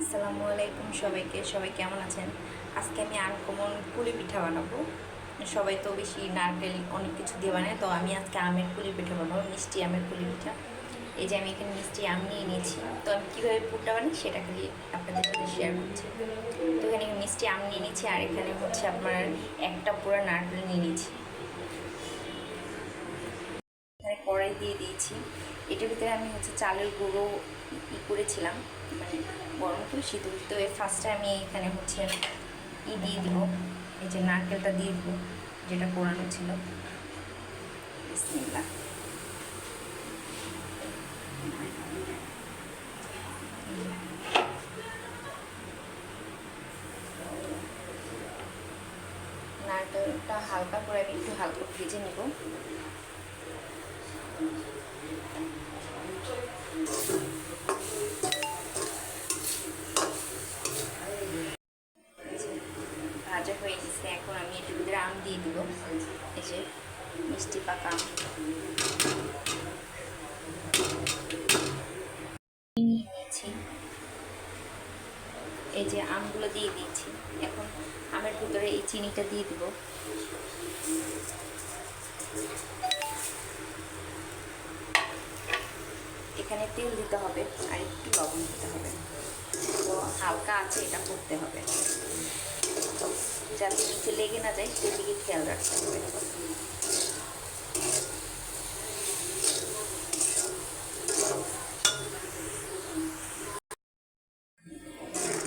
আসসালামু আলাইকুম সবাইকে, সবাই কেমন আছেন? আজকে আমি আনকমন পুলি পিঠা বানাবো। সবাই তো বেশি নারকেল অনেক কিছু দিয়ে বানায়, তো আমি আজকে আমের পুলি পিঠা বানাবো, মিষ্টি আমের পুলি পিঠা। এই যে আমি এখানে মিষ্টি আম নিয়ে নিয়েছি। তো আমি কীভাবে পুরটা বানাই সেটা খালি আপনাদের সাথে শেয়ার করছি। তো এখানে মিষ্টি আম নিয়ে নিয়েছি, আর এখানে হচ্ছে আপনার একটা পুরো নারকেল নিয়ে নিয়েছি এখানে কড়াই দিয়ে দিয়েছি। এটার ভিতরে আমি হচ্ছে চালের গুঁড়ো ই করেছিলাম। মানে গরম করে সিদ্ধ তো ফার্স্টে আমি এখানে হচ্ছে ই দিয়ে দিব। এই যে নারকেলটা দিয়ে দিব, যেটা কোরানো ছিল। নারকেলটা হালকা করে আমি একটু হালকা ভেজে নিব। এখন আমি একটু আম দিয়ে দিব। এই যে, মিষ্টি পাকা এই যে আমগুলো দিয়ে দিয়েছি। এখন আমের ভিতরে এই চিনিটা দিয়ে দিব। এখানে তেল দিতে হবে আর একটু লবণ দিতে হবে। তো হালকা আছে, এটা করতে হবে। যাতে নিচে লেগে না যায় সেদিকে খেয়াল রাখতে হবে।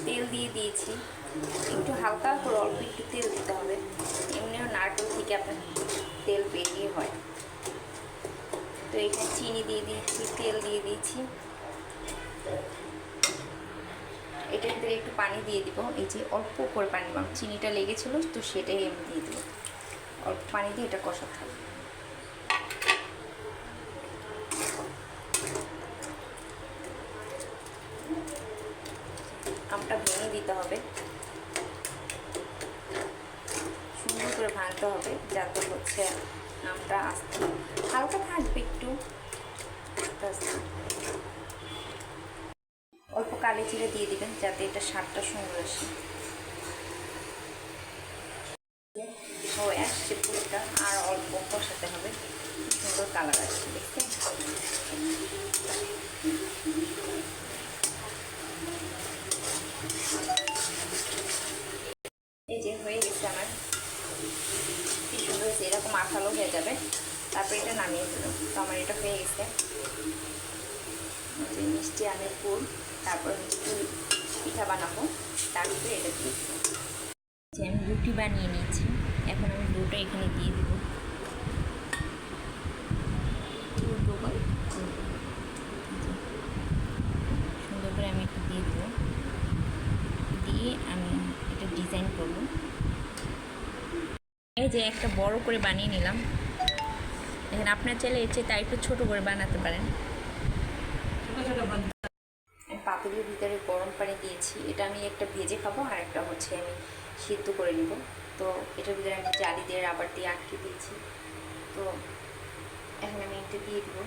তেল দিয়ে দিয়েছি। একটু হালকা করে অল্প একটু তেল দিতে হবে। এমনিও নারকেল থেকে আপনার তেল বেরিয়ে হয়। তো এখানে চিনি দিয়ে দিয়েছি, তেল দিয়ে দিয়েছি। এটার ভিতরে একটু পানি দিয়ে দিব। এই যে অল্প করে পানি দিলাম। চিনিটা লেগেছিল, তো সেটাই আমি দিয়ে দেবো। অল্প পানি দিয়ে এটা কষাতে হবে। আমটা ভেঙে দিতে হবে। সুন্দর করে ভাঙতে হবে, যাতে হচ্ছে আমটা আস্তে হালকা থাকবে একটু। আস্তে আস্তে। কালি চিড়ে দিয়ে দিবেন যাতে এটা স্বাদটা সুন্দর আসে। ও পুরোটা আর অল্প কষাতে হবে। সুন্দর কালার আসছে দেখতে এই যে হয়ে গেছে আমার। কি সুন্দর হয়েছে, এরকম আঠালো হয়ে যাবে। তারপরে এটা নামিয়ে দিলাম। তো আমার এটা হয়ে গেছে। যে মিষ্টি, আমের ফুল তারপর পিঠা বানাবো। তার উপরে এটা দিয়ে দেবো। যে আমি রুটি বানিয়ে নিয়েছি। এখন আমি ডোটা এখানে দিয়ে দেবো। সুন্দর করে আমি একটু দিয়ে দেবো। দিয়ে আমি এটা ডিজাইন করব। এই যে একটা বড় করে বানিয়ে নিলাম। এখন আপনার চাইলে এর চেয়ে তাই একটু ছোটো করে বানাতে পারেন। পাতুরির ভিতরে গরম পানি দিয়েছি। এটা আমি একটা ভেজে খাব আর একটা হচ্ছে আমি সিদ্ধ করে নিব। তো এটার ভিতরে আমি জালি দিয়ে রাবার দিয়ে আটকে দিয়েছি। তো এখন আমি এটা দিয়ে দিব।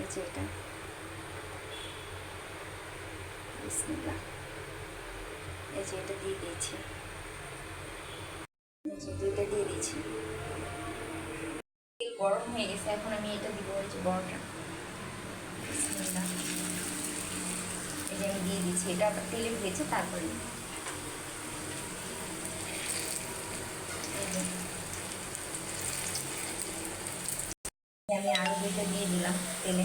এই যে এটা। এই যে এটা দিয়ে দিয়েছি। যে দুইটা দিয়ে দিয়েছি। গরম হয়ে গেছে, এখন আমি এটা দিব যে বড়টা। এই যে আমি দিয়ে দিচ্ছি। এটা তেলে ভেজে তারপরে আমি আরও দুইটা দিয়ে দিলাম তেলে।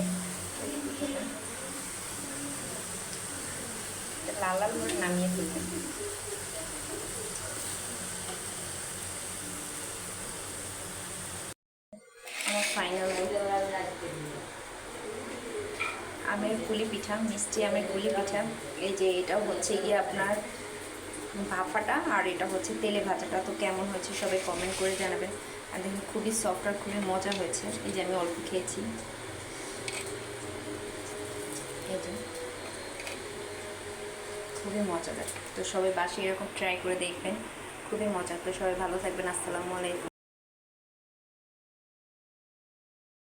লাল লাল করে নামিয়ে ফেলবেন আমের গুলি পিঠা, মিষ্টি আমের গুলি পিঠা। এই যে এটা হচ্ছে গিয়ে আপনার ভাফাটা আর এটা হচ্ছে তেলে ভাজাটা। তো কেমন হয়েছে সবাই কমেন্ট করে জানাবেন। আর দেখুন, খুবই সফট আর খুবই মজা হয়েছে। এই যে আমি অল্প খেয়েছি। এই যে। খুবই মজাদার। তো সবাই বাসে এরকম ট্রাই করে দেখবেন। খুবই মজা তো সবাই ভালো থাকবেন। আসসালামু আলাইকুম।